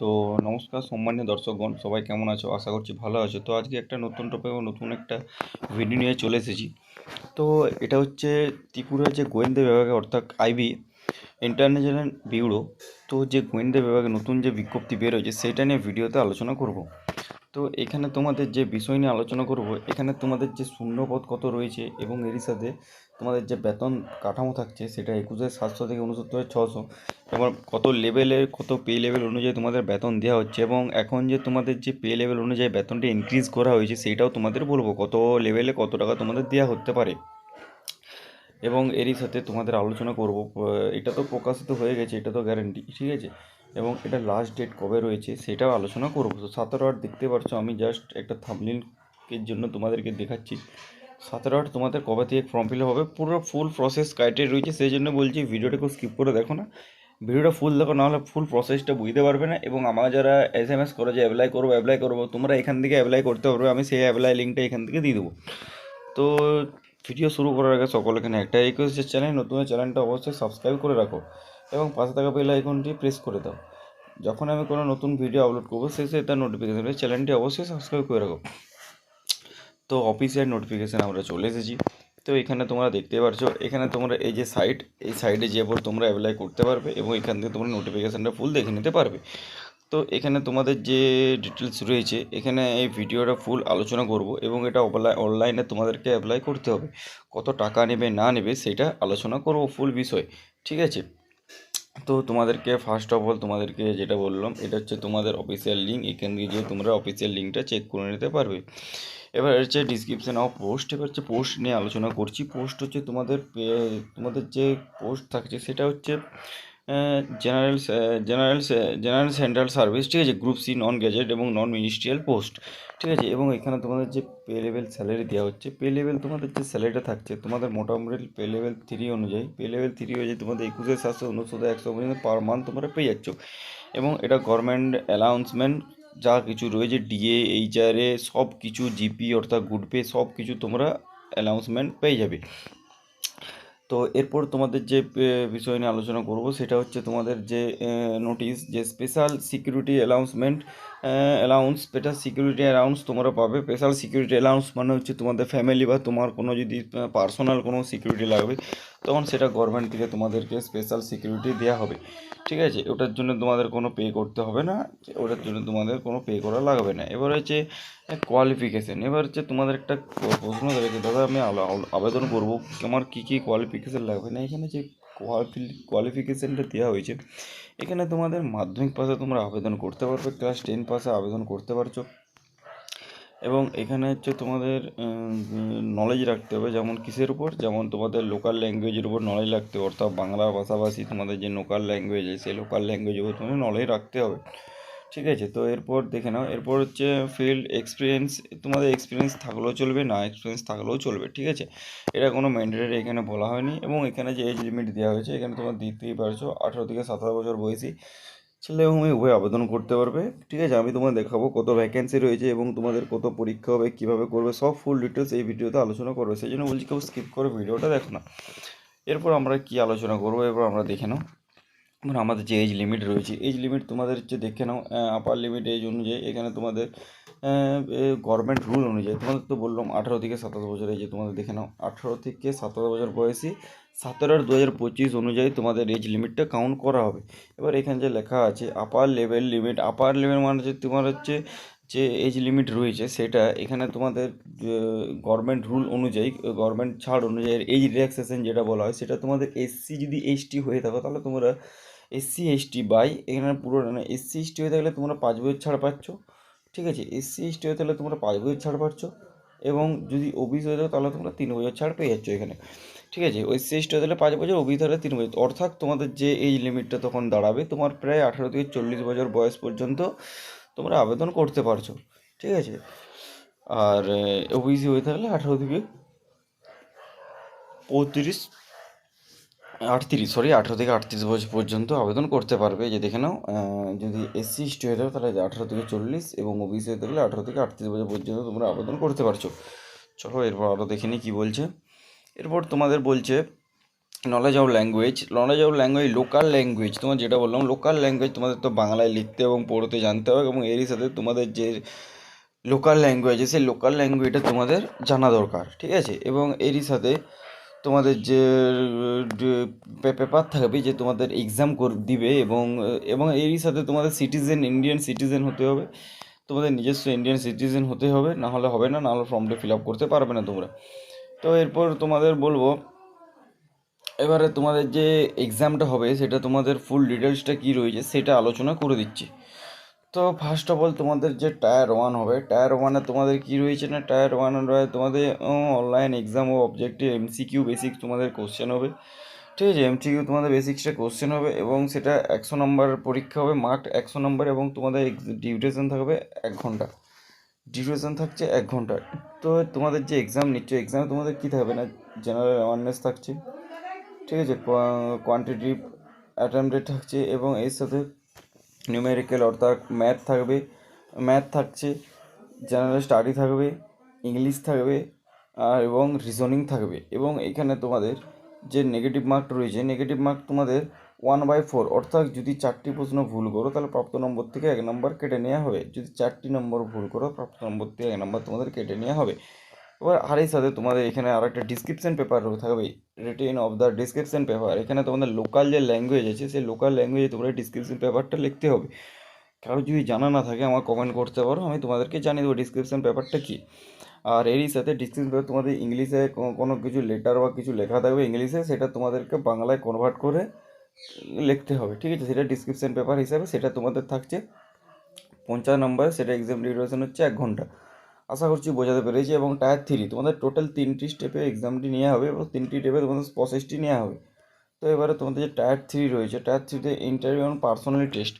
তো নমস্কার সম্মানীয় দর্শকগণ, সবাই কেমন আছো? আশা করছি ভালো আছো। তো আজকে একটা নতুন টপিক ও নতুন একটা ভিডিও নিয়ে চলে এসেছি। তো এটা হচ্ছে ত্রিপুরার যে গোয়েন্দা বিভাগে, অর্থাৎ আইবি ইন্টারন্যাশনাল ব্যুরো তো যে গোয়েন্দা বিভাগে নতুন যে বিজ্ঞপ্তি বেরোয়েছে, সেটা নিয়ে ভিডিওতে আলোচনা করব। তো এখানে তোমাদের যে বিষয় নিয়ে আলোচনা করব, এখানে তোমাদের যে শূন্যপদ কত রয়েছে এবং এরই সাথে তোমাদের যে বেতন কাঠামো থাকছে, সেটা একুশ হাজার সাতশো থেকে উনসত্তর হাজার ছশো এবং কত লেভেলের কত পে লেভেল অনুযায়ী তোমাদের বেতন দেওয়া হচ্ছে এবং এখন যে তোমাদের যে পে লেভেল অনুযায়ী বেতনটা ইনক্রিজ করা হয়েছে সেটাও তোমাদের বলব, কত লেভেলে কত টাকা তোমাদের দেওয়া হতে পারে। এবং এরই সাথে তোমাদের আলোচনা করব এটা তো প্রকাশিত হয়ে গেছে, এটা তো গ্যারেন্টি ঠিক আছে? এবং এটা লাস্ট ডেট কবে রয়েছে, সেটাও আলোচনা করব। তো সতেরো আট দেখতে পারছ, আমি জাস্ট একটা থামলিনের জন্য তোমাদেরকে দেখাচ্ছি। সতেরো আট তোমাদের কবে থেকে ফর্ম ফিল হবে? পুরো ফুল প্রসেস ক্রাইটেরিয়া রয়েছে, সেই জন্য বলছি ভিডিওটা কেউ স্কিপ করে দেখো না। ভিডিওটা ফুল দেখো, নাহলে ফুল প্রসেসটা বুঝতে পারবে না এবং আমার যারা এস এম এস করো, যে অ্যাপ্লাই করব অ্যাপ্লাই করব, তোমরা এখান থেকে অ্যাপ্লাই করতে পারবে, আমি সেই অ্যাপ্লাই লিঙ্কটা এখান থেকে দিয়ে দেবো। তো ভিডিও শুরু করার আগে সকল এখানে একটা রিকোয়েস্ট যে চ্যানেল নতুন চ্যানেলটা অবশ্যই সাবস্ক্রাইব করে রাখো এবং পাশে থাকা বেল আইকনটি প্রেস করে দাও। যখন আমি কোনো নতুন ভিডিও আপলোড করব সেই সেই তার নোটিফিকেশন চ্যানেলটি অবশ্যই সাবস্ক্রাইব করে রাখো। তো অফিসিয়াল নোটিফিকেশান আমরা চলে এসেছি। তো এখানে তোমরা দেখতে পারছ, এখানে তোমরা এই যে সাইট এই সাইটে যে পর তোমরা অ্যাপ্লাই করতে পারবে এবং এখান থেকে তোমরা নোটিফিকেশানটা ফুল দেখে নিতে পারবে। তো এখানে তোমাদের যে ডিটেলস রয়েছে, এখানে এই ভিডিওটা ফুল আলোচনা করব এবং এটা অনলাইনে তোমাদেরকে অ্যাপ্লাই করতে হবে। কত টাকা নেবে, না নেবে, সেটা আলোচনা করব ফুল বিষয়, ঠিক আছে? তো তোমাদেরকে ফার্স্ট অফ অল তোমাদেরকে যেটা বললাম, এটা হচ্ছে তোমাদের অফিসিয়াল লিঙ্ক এখান থেকে গিয়ে তোমরা অফিসিয়াল লিঙ্কটা চেক করে নিতে পারবে। এবার হচ্ছে ডিসক্রিপশান অফ পোস্ট এবার হচ্ছে পোস্ট নিয়ে আলোচনা করছি পোস্ট হচ্ছে তোমাদের তোমাদের যে পোস্ট থাকছে, সেটা হচ্ছে general general general central service ঠিক আছে? গ্রুপ সি নন গ্যাজেট এবং নন মিনিস্ট্রিয়াল পোস্ট ঠিক আছে? এবং এখানে তোমাদের যে পে লেভেল স্যালারি দেওয়া হচ্ছে পে লেভেল তোমাদের যে স্যালারিটা থাকছে, তোমাদের মোটামুটি পে লেভেল থ্রি অনুযায়ী পে লেভেল থ্রি অনুযায়ী তোমাদের একুশে, সাতশো উনশো একশো পর্যন্ত পার মান্থ তোমরা পেয়ে যাচ্ছ। এবং এটা গভর্নমেন্ট অ্যানাউন্সমেন্ট যা কিছু রয়েছে ডিএ এইচআরএ সব কিছু জিপি অর্থাৎ গুড পে সব কিছু তোমরা অ্যানাউন্সমেন্ট পেয়ে যাবে। তো এরপর তোমাদের যে বিষয় নিয়ে আলোচনা করব, সেটা হচ্ছে তোমাদের যে নোটিশ যে special security announcement allowance special security allowance তোমরা পাবে। স্পেশাল সিকিউরিটি অ্যালাউন্স মানে হচ্ছে তোমাদের ফ্যামিলি বা তোমার কোনো যদি পার্সোনাল কোনো সিকিউরিটি লাগবে তখন সেটা গভর্নমেন্ট থেকে তোমাদেরকে স্পেশাল সিকিউরিটি দেওয়া হবে। ঠিক আছে? ওটার জন্য তোমাদের কোনো পে করতে হবে না, ওটার জন্য তোমাদের কোনো পে করা লাগবে না। এবার হচ্ছে কোয়ালিফিকেশান এবার হচ্ছে তোমাদের একটা প্রশ্ন রয়েছে দাদা, আমি আবেদন করব। আমার কী কী কোয়ালিফিকেশান লাগবে? না, এখানে যে কোয়ালিফিকেশানটা দেওয়া হয়েছে, এখানে তোমাদের মাধ্যমিক পাশে তোমরা আবেদন করতে পারবে ক্লাস টেন পাশে আবেদন করতে পারছ। এবং এখানে হচ্ছে তোমাদের নলেজ রাখতে হবে যেমন কিসের উপর? যেমন তোমাদের লোকাল ল্যাঙ্গুয়েজের উপর নলেজ রাখতে হবে। অর্থাৎ বাংলা ভাষাভাষী তোমাদের যে লোকাল ল্যাঙ্গুয়েজ আছে, সেই লোকাল ল্যাঙ্গুয়েজের উপর তোমাদের নলেজ রাখতে হবে। ঠিক আছে? তো এরপর দেখে নাও। এরপর হচ্ছে ফিল্ড এক্সপিরিয়েন্স তোমাদের এক্সপিরিয়েন্স থাকলেও চলবে, না এক্সপিরিয়েন্স থাকলেও চলবে। ঠিক আছে? এটা কোনো ম্যান্ডেটারি এখানে বলা হয়নি। এবং এখানে যে এজ লিমিট দেওয়া হয়েছে, এখানে তোমার দেখতেই পারছ আঠারো থেকে সাতারো বছর বয়সী ছেলে এবং মেয়ে উভয় আবেদন করতে পারবে। ঠিক আছে, আমি তোমাদের দেখাবো কত ভ্যাকেন্সি রয়েছে এবং তোমাদের কত পরীক্ষা হবে, কীভাবে করবে, সব ফুল ডিটেলস এই ভিডিওতে আলোচনা করবে। সেই জন্য বলছি কেউ স্কিপ করে ভিডিওটা দেখো না। এরপর আমরা কি আলোচনা করব? এরপর আমরা দেখে নাও। মানে আমাদের যে এজ লিমিট রয়েছে এজ লিমিট তোমাদের হচ্ছে দেখে নাও আপার লিমিট এজ অনুযায়ী এখানে তোমাদের গভর্নমেন্ট রুল অনুযায়ী, তোমাদের তো বললাম আঠারো থেকে সাতাশ বছর এজে তোমাদের দেখে নাও, আঠারো থেকে সাতাশ বছর বয়সী সতেরো দু হাজার পঁচিশ অনুযায়ী তোমাদের এজ লিমিটটা কাউন্ট করা হবে। এবার এখানে যে লেখা আছে upper level limit upper level মানে হচ্ছে তোমার হচ্ছে যে এজ লিমিট রয়েছে, সেটা এখানে তোমাদের গভর্নমেন্ট রুল অনুযায়ী গভর্নমেন্ট ছাড় অনুযায়ী এজ রিল্যাক্সেশন যেটা বলা হয়, সেটা তোমাদের এসসি যদি এইচটি হয়ে থাকো, তাহলে তোমরা এসসি এসটি বাই এখানে পুরো না এসসি এসটি হয়ে থাকলে তোমরা পাঁচ বছর ছাড় পাচ্ছ। ঠিক আছে? এসসি এসটি হয়ে থাকলে তোমরা পাঁচ বছর ছাড় পাচ্ছ এবং যদি ওবিসি হয়ে থাকো, তাহলে তোমরা তিন বছর ছাড় পেয়ে যাচ্ছ এখানে। ঠিক আছে? ওই এসটি হয়ে থাকলে পাঁচ বছর ওবিসি হলে তিন বছর। অর্থাৎ তোমাদের যে এই লিমিটটা তখন দাঁড়াবে, তোমার প্রায় আঠারো থেকে চল্লিশ বছর বয়স পর্যন্ত তোমরা আবেদন করতে পারছ, ঠিক আছে? আর ওবিসি হয়ে থাকলে আঠারো থেকে পঁয়ত্রিশ, আটত্রিশ সরি আঠেরো থেকে আটত্রিশ বছর পর্যন্ত আবেদন করতে পারবে। যে দেখে নাও যদি এসসি এসটি হয়ে থাকে তাহলে আঠারো থেকে চল্লিশ এবং ওবিসি হয়ে থাকলে আঠারো থেকে আটত্রিশ বছর পর্যন্ত তোমরা আবেদন করতে পারছ। চলো, এরপর আরও দেখে নিই কী বলছে। এরপর তোমাদের বলছে knowledge of language knowledge of language local language তোমার যেটা বললাম লোকাল ল্যাঙ্গুয়েজ তোমাদের তো বাংলায় লিখতে এবং পড়তে জানতে হবে এবং এরই সাথে তোমাদের যে লোকাল ল্যাঙ্গুয়েজ সেই লোকাল ল্যাঙ্গুয়েজটা তোমাদের জানা দরকার, ঠিক আছে? এবং এরই সাথে তোমাদের যে পেপার থাকবে যে তোমাদের এক্সাম কর, দিবে এবং এবং এরই সাথে তোমাদের সিটিজেন ইন্ডিয়ান সিটিজেন হতে হবে, তোমাদের নিজস্ব ইন্ডিয়ান সিটিজেন হতে হবে, না হলে হবে না না হলে ফর্মটা ফিল আপ করতে পারবে না তোমরা। তো এরপর তোমাদের বলব এবারে তোমাদের যে এক্সামটা হবে, সেটা তোমাদের ফুল ডিটেলসটা কী রয়েছে, সেটা আলোচনা করে দিচ্ছি। তো ফার্স্ট অফ অল তোমাদের যে টায়ার ওয়ান হবে টায়ার ওয়ানে তোমাদের কী রয়েছে না? টায়ার ওয়ান তোমাদের অনলাইন এক্সাম ও অবজেক্টিভ এমসিকিউ বেসিক তোমাদের কোশ্চেন হবে। ঠিক আছে এমসিকিউ তোমাদের বেসিক্সটা কোশ্চেন হবে এবং সেটা একশো নম্বর পরীক্ষা হবে মার্ক একশো নম্বর এবং তোমাদের ডিউরেশন থাকবে এক ঘণ্টা। ডিউরেশন থাকছে এক ঘণ্টা। তো তোমাদের যে এক্সাম নিচ্ছে এক্সামে তোমাদের কী থাকবে না? জেনারেল অ্যাওয়ারনেস থাকছে। ঠিক আছে কোয়ান্টিটিভ অ্যাটেম্পটেড থাকছে এবং এর সাথে নিউমেরিক্যাল অর্থাৎ ম্যাথ থাকবে। ম্যাথ থাকছে জেনারেল স্টাডি থাকবে ইংলিশ থাকবে, আর এবং রিজনিং থাকবে। এবং এখানে তোমাদের যে নেগেটিভ মার্ক রয়েছে নেগেটিভ মার্ক তোমাদের ওয়ান বাই ফোর অর্থাৎ যদি চারটি প্রশ্ন ভুল করো, তাহলে প্রাপ্ত নম্বর থেকে এক নম্বর কেটে নেওয়া হবে। যদি চারটি নম্বর ভুল করো, প্রাপ্ত নম্বর থেকে এক নম্বর তোমাদের কেটে নেওয়া হবে। এবার আর এই সাথে তোমাদের এখানে আর একটা ডিসক্রিপশন পেপার থাকবে written of the description paper এখানে তোমাদের লোকাল যে ল্যাঙ্গুয়েজ আছে, সেই লোকাল ল্যাঙ্গুয়েজে তোমরা ডিসক্রিপশন পেপারটা লিখতে হবে। কারও যদি জানা না থাকে আমার কমেন্ট করতে পারো, আমি তোমাদেরকে জানিয়ে দেবো ডিসক্রিপশন পেপারটা কী। আর এরই সাথে ডিসক্রিপশন পেপার তোমাদের ইংলিশে কোনো কিছু লেটার বা কিছু লেখা থাকবে ইংলিশে, সেটা তোমাদেরকে বাংলায় কনভার্ট করে লিখতে হবে, ঠিক আছে? সেটা ডিসক্রিপশন পেপার হিসাবে সেটা তোমাদের থাকছে। পঞ্চাশ নম্বর সেটা এক্সাম ডিউরেশন হচ্ছে এক ঘণ্টা। আশা করছি বোঝাতে পেরেছি এবং টায়ার থ্রি তোমাদের টোটাল তিনটি স্টেপে এক্সামটি নেওয়া হবে এবং তিনটি স্টেপে তোমাদের প্রসেসটি নেওয়া হবে। তো এবারে তোমাদের যে টায়ার থ্রি রয়েছে, টায়ার থ্রিতে ইন্টারভিউ এবং পার্সোনালি টেস্ট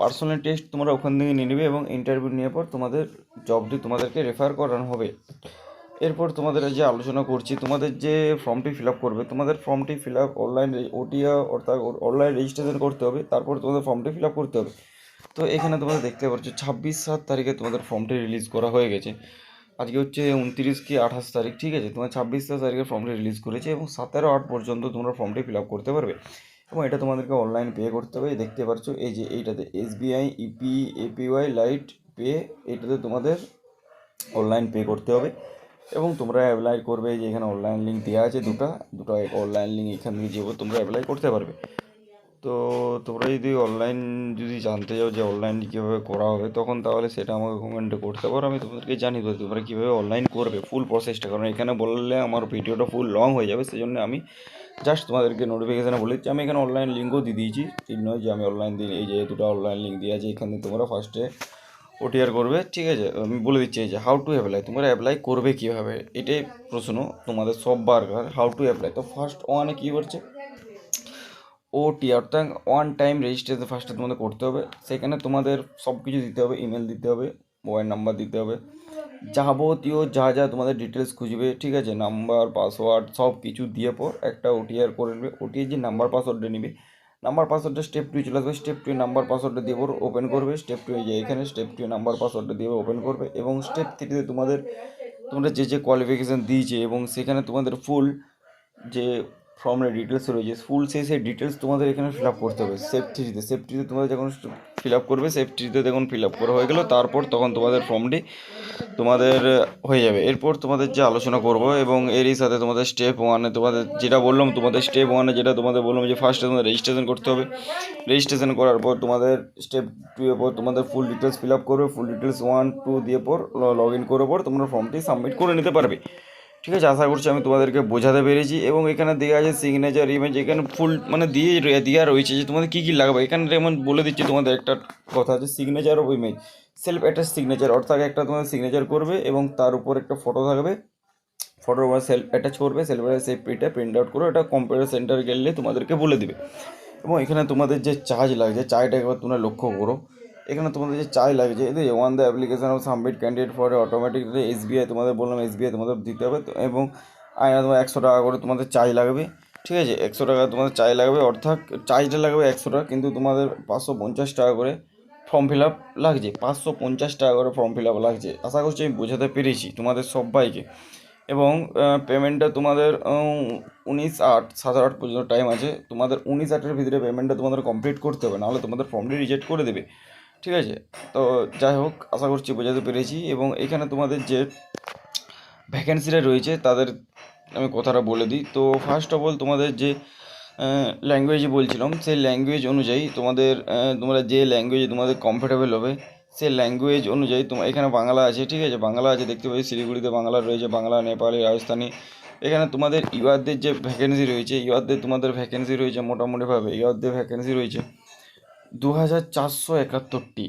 পার্সোনাল টেস্ট তোমরা ওখান থেকে নিয়ে নেবে এবং ইন্টারভিউ নেওয়ার পর তোমাদের জবটি তোমাদেরকে রেফার করানো হবে। এরপর তোমাদের যে আলোচনা করছি, তোমাদের যে ফর্মটি ফিল আপ করবে, তোমাদের ফর্মটি ফিল আপ অনলাইন ওটিয়া অর্থাৎ অনলাইন রেজিস্ট্রেশন করতে হবে, তারপর তোমাদের ফর্মটি ফিল আপ করতে হবে। তো এখানে তোমরা দেখতে পাচ্ছ, ছাব্বিশ সাত তারিখে তোমাদের ফর্মটি রিলিজ করা হয়ে গেছে। আজকে হচ্ছে উনত্রিশ কি আঠাশ তারিখ, ঠিক আছে? তোমার ছাব্বিশ সাত তারিখে ফর্মটি রিলিজ করেছে এবং সতেরো আট পর্যন্ত তোমরা ফর্মটি ফিল আপ করতে পারবে। এবং এটা তোমাদেরকে অনলাইন পে করতে হবে। দেখতে পাচ্ছ, এই যে এইটাতে SBI EP APY light pay এটাতে তোমাদের অনলাইন পে করতে হবে। এবং তোমরা অ্যাপ্লাই করবে যে এখানে অনলাইন লিঙ্ক দেওয়া আছে দুটো। দুটো অনলাইন লিঙ্ক এখান থেকে যেভাবে তোমরা অ্যাপ্লাই করতে পারবে। তো তোমরা যদি অনলাইন যদি জানতে চাও যে অনলাইন কীভাবে করা হবে, তখন তাহলে সেটা আমাকে কমেন্টে করতে পারো, আমি তোমাদেরকে জানিয়ে দেবো তোমরা কীভাবে অনলাইন করবে ফুল প্রসেসটা কারণ এখানে বললে আমার ভিডিওটা ফুল লং হয়ে যাবে সেই জন্য আমি জাস্ট তোমাদেরকে নোটিফিকেশানে বলে দিচ্ছি। আমি এখানে অনলাইন লিঙ্কও দিয়ে দিয়েছি, ঠিক নয় যে আমি অনলাইন দিই এই যে দুটো অনলাইন লিঙ্ক দিয়ে আছে, এখানে তোমরা ফার্স্টে ওটিআর করবে, ঠিক আছে? আমি বলে দিচ্ছি এই যে হাউ টু অ্যাপ্লাই তোমরা অ্যাপ্লাই করবে কীভাবে? এটাই প্রশ্ন তোমাদের সব বারবার হাউ টু অ্যাপ্লাই তো ফার্স্ট ওয়ানে কী করছে? ওটি অর্থাৎ ওয়ান টাইম রেজিস্ট্রেশন ফার্স্টে তোমাদের করতে হবে। সেখানে তোমাদের সব কিছু দিতে হবে ইমেল দিতে হবে মোবাইল নাম্বার দিতে হবে। যাবতীয় যা যা তোমাদের ডিটেলস খুঁজবে, ঠিক আছে? নাম্বার পাসওয়ার্ড সব কিছু দিয়ে পর একটা ওটিআর করে নেবে। ওটিআর যে নাম্বার পাসওয়ার্ডটা নেবে। নাম্বার পাসওয়ার্ডটা স্টেপ টু চলে আসবে। স্টেপ টু নাম্বার পাসওয়ার্ডটা দিয়ে পর ওপেন করবে। স্টেপ টু যে এখানে স্টেপ টু নাম্বার পাসওয়ার্ডটা দিয়ে ওপেন করবে। এবং স্টেপ থ্রিতে তোমাদের, তোমরা যে যে কোয়ালিফিকেশান দিয়েছে এবং সেখানে তোমাদের ফুল যে ফর্মের ডিটেলস রয়েছে ফুল সেই সেই ডিটেলস তোমাদের এখানে ফিল আপ করতে হবে। সেফটিতে সেফটিতে তোমাদের যখন ফিল আপ করবে সেফটিতে যখন ফিল আপ করা হয়ে গেলো, তারপর তখন তোমাদের ফর্মটি তোমাদের হয়ে যাবে। এরপর তোমাদের যে আলোচনা করব এবং এরই সাথে তোমাদের স্টেপ ওয়ানে তোমাদের যেটা বললাম, তোমাদের স্টেপ ওয়ানে যেটা তোমাদের বললাম যে ফার্স্টে তোমাদের রেজিস্ট্রেশন করতে হবে। রেজিস্ট্রেশন করার পর তোমাদের স্টেপ টু এর পর তোমাদের ফুল ডিটেলস ফিল আপ করবে ফুল ডিটেলস ওয়ান টু দিয়ে পর লগ ইন করার পর তোমরা ফর্মটি সাবমিট করে নিতে পারবে। ঠিক আছে, আশা করছি আমি তোমাদেরকে বোঝাতে পেরেছি এবং এখানে দেওয়া আছে সিগনেচার ইমেজ এখানে ফুল মানে দিয়ে দেওয়া রয়েছে যে তোমাদের কী কী লাগবে। এখানে যেমন বলে দিচ্ছি তোমাদের একটা কথা আছে signature of image self attach signature অর্থাৎ একটা তোমাদের সিগনেচার করবে এবং তার উপর একটা ফটো থাকবে। ফটোর উপর সেলফ অ্যাটাচ করবে সেলফ অ্যাটাচ প্রিন্টটা প্রিন্ট আউট করে ওটা কম্পিউটার সেন্টারে গেলে তোমাদেরকে বলে দিবে। এবং এখানে তোমাদের যে চার্জ লাগছে চার্জটা একবার তোমরা লক্ষ্য করো। এখানে তোমাদের যে চাই লাগছে এই one the application of submit candidate for automatic SBI তোমাদের বললাম এসবিআই তোমাদের দিতে হবে এবং আয়না তোমার একশো টাকা করে তোমাদের চাই লাগবে, ঠিক আছে? একশো টাকা তোমাদের চাই লাগবে, অর্থাৎ চার্জটা লাগবে একশো টাকা, কিন্তু তোমাদের পাঁচশো পঞ্চাশ টাকা করে ফর্ম ফিল আপ লাগছে, পাঁচশো পঞ্চাশ টাকা করে ফর্ম ফিল আপ লাগছে। আশা করছি আমি বোঝাতে পেরেছি তোমাদের সবাইকে। এবং পেমেন্টটা তোমাদের উনিশ আট, সাত আট পর্যন্ত টাইম আছে, তোমাদের উনিশ আটের ভিতরে পেমেন্টটা তোমাদের কমপ্লিট করতে হবে, নাহলে তোমাদের ফর্মটি রিজেক্ট করে দেবে। ঠিক আছে? তো যাই হোক, আশা করছি বোঝাতে পেরেছি এবং এখানে তোমাদের যে ভ্যাকেন্সিটা রয়েছে, তাদের আমি কথাটা বলে দিই। তো ফার্স্ট অফ অল তোমাদের যে ল্যাঙ্গুয়েজ বলছিলাম, সেই ল্যাঙ্গুয়েজ অনুযায়ী তোমাদের তোমরা যে ল্যাঙ্গুয়েজে তোমাদের কমফোর্টেবল হবে সে ল্যাঙ্গুয়েজ অনুযায়ী তোমার এখানে বাংলা আছে, ঠিক আছে? বাংলা আছে, দেখতে পাচ্ছি, শিলিগুড়িতে বাংলা রয়েছে, বাংলা, নেপালি, রাজস্থানি। এখানে তোমাদের ইউআরদের যে ভ্যাকেন্সি রয়েছে, ইউআরদের তোমাদের ভ্যাকেন্সি রয়েছে মোটামুটিভাবে, ইউআরদের ভ্যাকেন্সি রয়েছে। দু হাজার চারশো একাত্তরটি।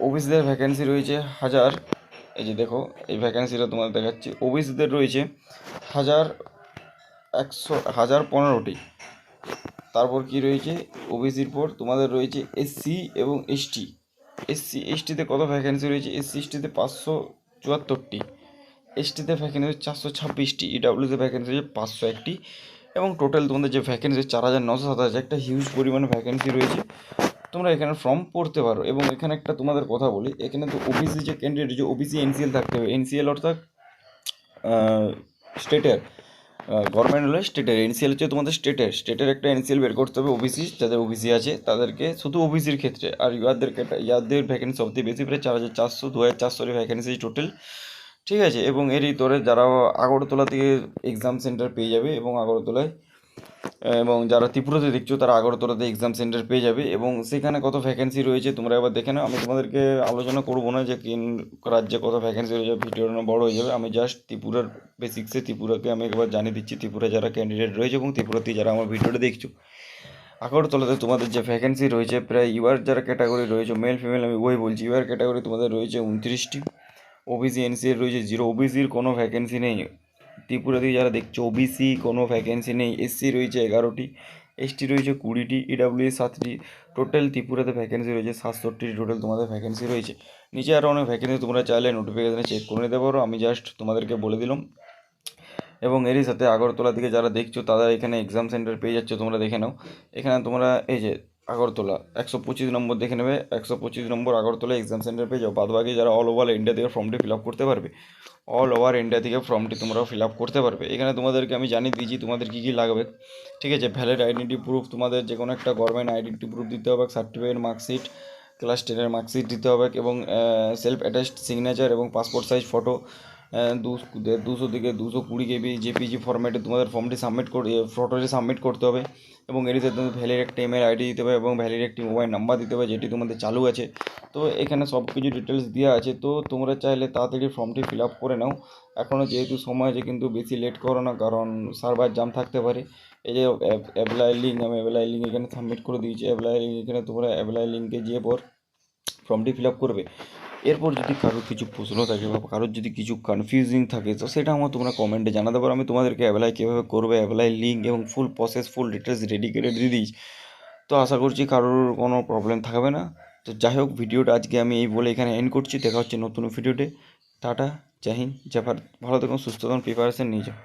ওবিসিদের ভ্যাকেন্সি রয়েছে হাজার, এই যে দেখো, এই ভ্যাকেন্সিটা তোমাদের দেখাচ্ছি। ওবিসিদের রয়েছে হাজার একশো, হাজার পনেরোটি। তারপর কি রয়েছে? ওবিসির পর তোমাদের রয়েছে এসসি এবং এসটি এসসি এসটিতে কত ভ্যাকেন্সি রয়েছে? এসসি এসটিতে পাঁচশো চুয়াত্তরটি। এসটিতে ভ্যাকেন্সি হচ্ছে চারশো ছাব্বিশটি। ইডাব্লিউতে ভ্যাকেন্সি হচ্ছে পাঁচশো একটি। এবং টোটাল তোমাদের যে ভ্যাকেন্সি চার হাজার নশো সাতাশ। একটা হিউজ পরিমাণে ভ্যাকেন্সি রয়েছে। তোমরা এখানে ফর্ম পড়তে পারো এবং এখানে একটা তোমাদের কথা বলি, এখানে তো ওবিসি যে ক্যান্ডিডেট যে ওবিসি এনসিএল থাকতে হবে এনসিএল অর্থাৎ স্টেটের গভর্নমেন্ট হলে স্টেটের এনসিএল হচ্ছে তোমাদের স্টেটের স্টেটের একটা এনসিএল বের করতে হবে ওবিসি যাদের ওবিসি আছে, তাদেরকে শুধু ওবিসির ক্ষেত্রে, আর ইয়াদের ইয়াদের ভ্যাকেন্সি সবথেকে বেশি, প্রায় চার হাজার চারশো, দু হাজার চারশোর ভ্যাকেন্সি টোটাল ঠিক আছে? এবং এরই তোরে যারা আগরতলা থেকে এক্সাম সেন্টার পেয়ে যাবে এবং আগরতলায় এবং যারা ত্রিপুরাতে দেখছ, তারা আগরতলাতে এক্সাম সেন্টার পেয়ে যাবে। এবং সেখানে কত ভ্যাকেন্সি রয়েছে, তোমরা এবার দেখে নাও। আমি তোমাদেরকে আলোচনা করব না যে কোন রাজ্যে কত ভ্যাকেন্সি রয়েছে, ভিডিওটা বড় হয়ে যাবে। আমি জাস্ট ত্রিপুরার বেসিক্সে ত্রিপুরাকে আমি একবার জানিয়ে দিচ্ছি, ত্রিপুরা যারা ক্যান্ডিডেট রয়েছে এবং ত্রিপুরাতে যারা আমার ভিডিওটা দেখছ। আগরতলাতে তোমাদের যে ভ্যাকেন্সি রয়েছে, প্রায় ইউআর যারা ক্যাটাগরি রয়েছে মেল ফিমেল আমি ওই বলছি। ইউআর ক্যাটাগরি তোমাদের রয়েছে উনত্রিশটি। ওবিসি এনসিএর রয়েছে জিরো ওবিসির কোনো ভ্যাকেন্সি নেই। ত্রিপুরাতে যারা দেখছ ওবিসি কোনো ভ্যাকেন্সি নেই এসসি রয়েছে এগারোটি এসটি রয়েছে কুড়িটি ইডাব্লিউ সাতটি টোটাল ত্রিপুরাতে ভ্যাকেন্সি রয়েছে সাতষট্টি টোটাল তোমাদের ভ্যাকেন্সি রয়েছে। নিচে আরও অনেক ভ্যাকেন্সি তোমরা চাইলে নোটিফিকেশানে চেক করে নিতে পারো, আমি জাস্ট তোমাদেরকে বলে দিলাম। এবং এরই সাথে আগরতলা থেকে যারা দেখছ, তারা এখানে এক্সাম সেন্টার পেয়ে যাচ্ছে, তোমরা দেখে নাও। এখানে তোমরা এই যে আগরতলা। একশো পঁচিশ নম্বর দেখে নেবে, একশো পঁচিশ নম্বর আগরতলা এক্সাম সেন্টার পেয়ে যাও বাদবাকি যারা অল ওভার ইন্ডিয়া থেকে ফর্মটি ফিল আপ করতে পারবে অল ওভার ইন্ডিয়া থেকে ফর্মটি তোমরা ফিল আপ করতে পারবে। এখানে তোমাদেরকে আমি জানিয়ে দিয়েছি তোমাদের কী কী লাগবে, ঠিক আছে? ভ্যালিড আইডেন্টি প্রুফ তোমাদের যে কোনো একটা গভর্নমেন্ট আইডেন্টি প্রুফ দিতে হবে সার্টিফিকেট মার্কশিট ক্লাস টেনের মার্কশিট দিতে হবে এবং সেলফ অ্যাটাচড সিগনেচার এবং পাসপোর্ট সাইজ ফটো দুশো থেকে দুশো কুড়ি কেবি জেপিজি ফরম্যাটে তোমাদের ফর্মটি সাবমিট করে ফটোটি সাবমিট করতে হবে এবং সাথে তোমাদের ভ্যালিড একটা ইমেল আইডি দিতে হবে এবং ভ্যালিড একটি মোবাইল নাম্বার দিতে হবে যেটি তোমাদের চালু আছে। তো এখানে সব কিছু ডিটেলস দেওয়া আছে, তো তোমরা চাইলে তাড়াতাড়ি ফর্মটি ফিল আপ করে নাও। এখনও যেহেতু সময় আছে, কিন্তু বেশি লেট করো না, কারণ সার্ভার জাম থাকতে পারে। এই যে অ্যাপ্লাই লিঙ্ক আমি অ্যাপ্লাই লিঙ্ক এখানে সাবমিট করে দিয়েছি। অ্যাপ্লাই লিঙ্ক এখানে তোমরা অ্যাপ্লাই লিঙ্কে গিয়ে পর ফর্মটি ফিল আপ করবে। এরপর যদি কারোর কিছু প্রশ্ন থাকে বা কারোর যদি কিছু কনফিউজিং থাকে, তো সেটা আমার তোমরা কমেন্টে জানাতে পারো। আমি তোমাদেরকে অ্যাপ্লাই কীভাবে করবে অ্যাপ্লাই লিঙ্ক এবং full process full details ready করে দিয়ে দিই তো আশা করছি কারোর কোনো প্রবলেম থাকবে না। তো যাই হোক, ভিডিওটা আজকে আমি এই বলে এখানে এন্ড করছি। দেখা হচ্ছে নতুন ভিডিওতে। টাটা, জয় ভারত। ভালো থাকুন সুস্থ থাকুন প্রিপারেশন নিয়ে যাও।